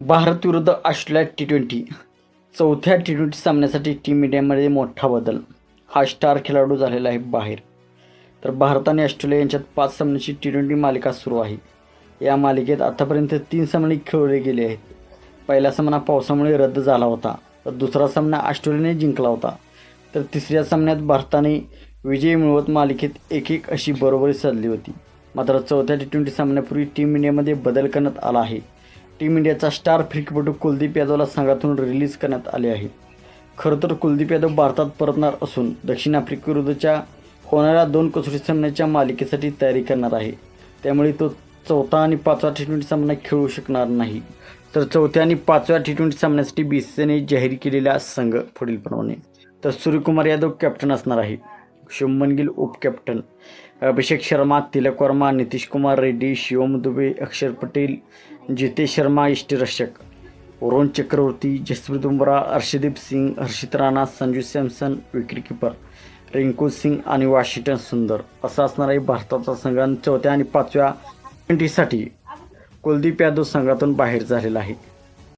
भारत विरुद्ध Australia T twenty चौथ्या T twenty सामन्यासाठी टीम इंडियामध्ये मोठा बदल. हा स्टार खेळाडू झालेला आहे बाहेर. तर भारत आणि ऑस्ट्रेलिया यांच्यात पाच सामन्याची टी ट्वेंटी मालिका सुरू आहे. या मालिकेत आतापर्यंत तीन सामने खेळले गेले आहेत. पहिला सामना पावसामुळे रद्द झाला होता. तर दुसरा सामना ऑस्ट्रेलियाने जिंकला होता. तर तिसऱ्या सामन्यात भारताने विजय मिळवत मालिकेत एक एक अशी बरोबरी साधली होती. मात्र चौथ्या टी ट्वेंटी सामन्यापूर्वी टीम इंडियामध्ये बदल करण्यात आला आहे. टीम इंडियाचा स्टार क्रिकेटपटू कुलदीप यादवला संघातून रिलीज करण्यात आले आहे. खरं तर कुलदीप यादव भारतात परतणार असून दक्षिण आफ्रिकेविरुद्धच्या होणाऱ्या दोन कसोटी सामन्याच्या मालिकेसाठी तयारी करणार आहे. त्यामुळे तो चौथा आणि पाचवा टी ट्वेंटी सामना खेळू शकणार नाही. तर चौथ्या आणि पाचव्या टी ट्वेंटी सामन्यासाठी बी सी सीने जाहीर केलेला संघ पुढीलप्रमाणे. तर सूर्यकुमार यादव कॅप्टन असणार आहे. शुभमन गिल उपकॅप्टन अभिषेक शर्मा तिलक वर्मा नितीश कुमार रेड्डी शिवम दुबे अक्षर पटेल जितेश शर्मा इष्टरक्षक वरुण चक्रवर्ती जसप्रीत बुमरा अर्षदीप सिंग हर्षित राणा संजू सॅमसन विकेटकीपर रिंकू सिंग आणि वॉशिंग्टन सुंदर. असा असणार आहे भारताचा संघ आणि चौथ्या आणि पाचव्या ट्वेंटीसाठी कुलदीप यादव संघातून बाहेर झालेला आहे.